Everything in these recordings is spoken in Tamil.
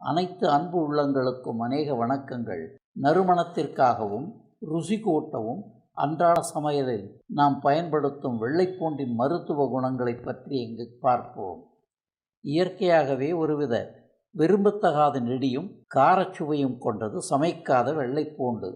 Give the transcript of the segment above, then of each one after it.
அனைத்து அன்பு உள்ளங்களுக்கும் அநேக வணக்கங்கள். நறுமணத்திற்காகவும் ருசி கூட்டவும் அன்றாட சமையலில் நாம் பயன்படுத்தும் வெள்ளைப்பூண்டின் மருத்துவ குணங்களை பற்றி இங்கு பார்ப்போம். இயற்கையாகவே ஒருவித விரும்பத்தகாத நெடியும் காரச்சுவையும் கொண்டது சமைக்காத வெள்ளைப்பூண்டு.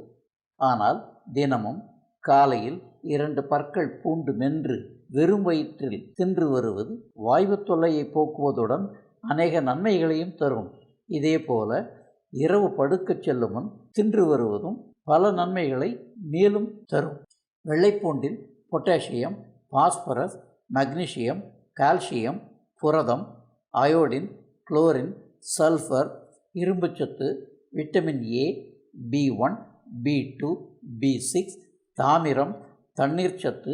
ஆனால் தினமும் காலையில் இரண்டு பற்கள் பூண்டு மென்று வெறும் வயிற்றில் தின்று வருவது வாய்வு தொல்லையை போக்குவதுடன் அநேக நன்மைகளையும் தரும். இதேபோல இரவு படுக்கச் செல்லும் முன் தின்று வருவதும் பல நன்மைகளை மேலும் தரும். வெள்ளைப்பூண்டில் பொட்டாசியம் பாஸ்பரஸ் மக்னீசியம் கால்சியம் புரதம் அயோடின் குளோரின் சல்ஃபர் இரும்புச்சத்து vitamin A B one B two B six தாமிரம் தண்ணீர் சத்து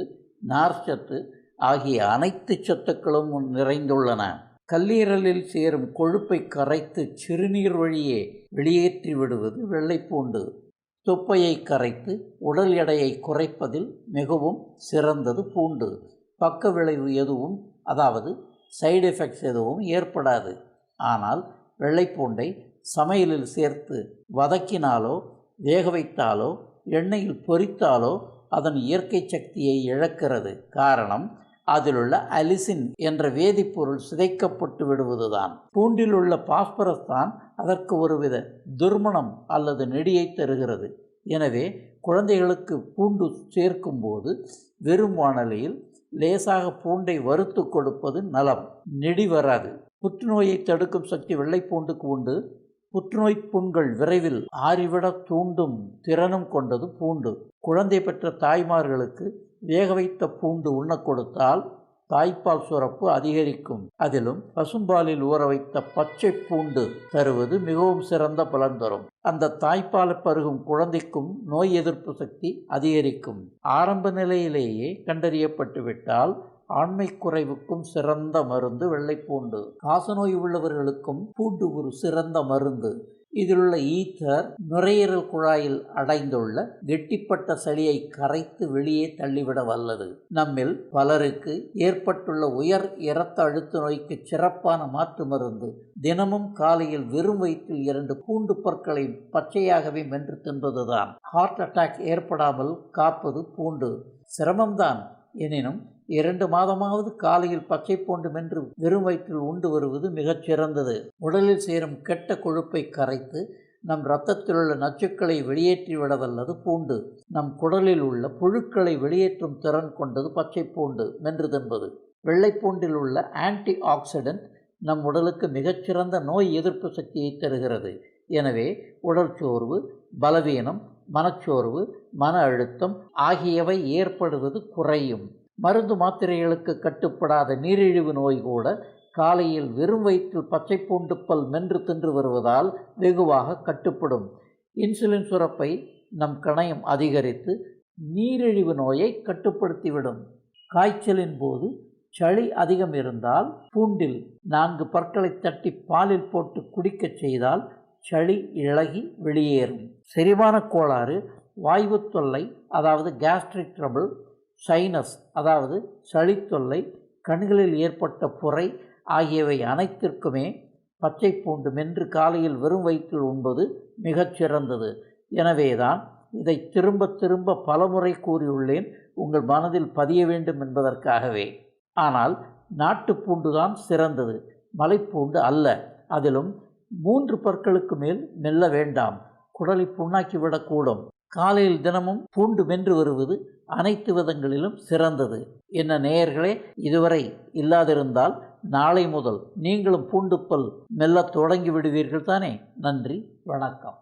நார்ச்சத்து ஆகிய அனைத்து சத்துக்களும் நிறைந்துள்ளன. கல்லீரலில் சேரும் கொழுப்பை கரைத்து சிறுநீர் வழியே வெளியேற்றி விடுவது வெள்ளைப்பூண்டு. தொப்பையை கரைத்து உடல் எடையை குறைப்பதில் மிகவும் சிறந்தது பூண்டு. பக்க விளைவு எதுவும் அதாவது சைடு எஃபெக்ட்ஸ் எதுவும் ஏற்படாது. ஆனால் வெள்ளைப்பூண்டை சமையலில் சேர்த்து வதக்கினாலோ வேக வைத்தாலோ எண்ணெயில் பொரித்தாலோ அதன் இயற்கை சக்தியை இழக்கிறது. காரணம் அதிலுள்ள அலிசின் என்ற வேதிப்பொருள் சிதைக்கப்பட்டு விடுவதுதான். பூண்டில் உள்ள பாஸ்பரஸ் தான் அதற்கு ஒருவித துர்மணம் அல்லது நெடியை தருகிறது. எனவே குழந்தைகளுக்கு பூண்டு சேர்க்கும்போது வெறும் வானலியில் லேசாக பூண்டை வறுத்து கொடுப்பது நலம். நெடி வராது. புற்றுநோயை தடுக்கும் சக்தி வெள்ளைப்பூண்டுக்கு உண்டு. புற்றுநோய் புண்கள் விரைவில் ஆறிவிட தூண்டும் திறனும் கொண்டது பூண்டு. குழந்தை பெற்ற தாய்மார்களுக்கு வேக வைத்த பூண்டு உண்ண கொடுத்தால் தாய்ப்பால் சுரப்பு அதிகரிக்கும். அதிலும் பசும்பாலில் ஊற வைத்த பச்சை பூண்டு தருவது மிகவும் சிறந்த பலன் தரும். அந்த தாய்ப்பால் பருகும் குழந்தைக்கும் நோய் எதிர்ப்பு சக்தி அதிகரிக்கும். ஆரம்ப நிலையிலேயே கண்டறியப்பட்டு விட்டால் ஆண்மை குறைவுக்கும் சிறந்த மருந்து வெள்ளைப்பூண்டு காசநோய் உள்ளவர்களுக்கும் பூண்டு ஒரு சிறந்த மருந்து. இதிலுள்ள ஈத்தர் நுரையீரல் குழாயில் அடைந்துள்ள கெட்டிப்பட்ட சளியை கரைத்து வெளியே தள்ளிவிட வல்லது. நம்மில் பலருக்கு ஏற்பட்டுள்ள உயர் இரத்த அழுத்த நோய்க்கு சிறப்பான மாற்று மருந்து. தினமும் காலையில் வெறும் வயிற்றில் இரண்டு பூண்டு பற்களை பச்சையாகவே மென்று தின்பதுதான். ஹார்ட் அட்டாக் ஏற்படாமல் காப்பது பூண்டு. சிரமம்தான். எனினும் இரண்டு மாதமாவது காலையில் பச்சை பூண்டு மென்று வெறும் வயிற்றில் உண்டு வருவது மிகச் சிறந்தது. உடலில் சேரும் கெட்ட கொழுப்பை கரைத்து நம் இரத்தத்தில் உள்ள நச்சுக்களை வெளியேற்றிவிடவல்லது பூண்டு. நம் குடலில் உள்ள புழுக்களை வெளியேற்றும் திறன் கொண்டது பச்சை பூண்டு மென்று தின்பது. வெள்ளைப்பூண்டில் உள்ள ஆன்டி ஆக்சிடென்ட் நம் உடலுக்கு மிகச்சிறந்த நோய் எதிர்ப்பு சக்தியை தருகிறது. எனவே உடல் சோர்வு பலவீனம் மனச்சோர்வு மன அழுத்தம் ஆகியவை ஏற்படுவது குறையும். மருந்து மாத்திரைகளுக்கு கட்டுப்படாத நீரிழிவு நோய் கூட காலையில் வெறும் வயிற்றில் பச்சை பூண்டு பல் மென்று தின்று வருவதால் வெகுவாக கட்டுப்படும். இன்சுலின் சுரப்பை நம் கணையம் அதிகரித்து நீரிழிவு நோயை கட்டுப்படுத்திவிடும். காய்ச்சலின் போது சளி அதிகம் இருந்தால் பூண்டில் நான்கு பற்களை தட்டி பாலில் போட்டு குடிக்கச் செய்தால் சளி இழகி வெளியேறும். செரிமான கோளாறு வாய்வு தொல்லை அதாவது கேஸ்ட்ரிக் ட்ரபிள் சைனஸ் அதாவது சளித்தொல்லை கண்களில் ஏற்பட்ட புரை ஆகியவை அனைத்திற்குமே பச்சை பூண்டு மென்று காலையில் வெறும் வயிற்றில் உண்பது மிகச் சிறந்தது. எனவேதான் இதை திரும்ப திரும்ப பலமுறை கூறியுள்ளேன் உங்கள் மனதில் பதிய வேண்டும் என்பதற்காகவே. ஆனால் நாட்டுப்பூண்டு தான் சிறந்தது மலைப்பூண்டு அல்ல. அதிலும் மூன்று பற்களுக்கு மேல் மெல்ல வேண்டாம் குடலை புண்ணாக்கி விடக்கூடும். காலையில் தினமும் பூண்டு வென்று வருவது அனைத்து விதங்களிலும் சிறந்தது. என்ன நேயர்களே இதுவரை இல்லாதிருந்தால் நாளை முதல் நீங்களும் பூண்டுப்பல் மெல்ல தொடங்கி விடுவீர்கள் தானே நன்றி வணக்கம்.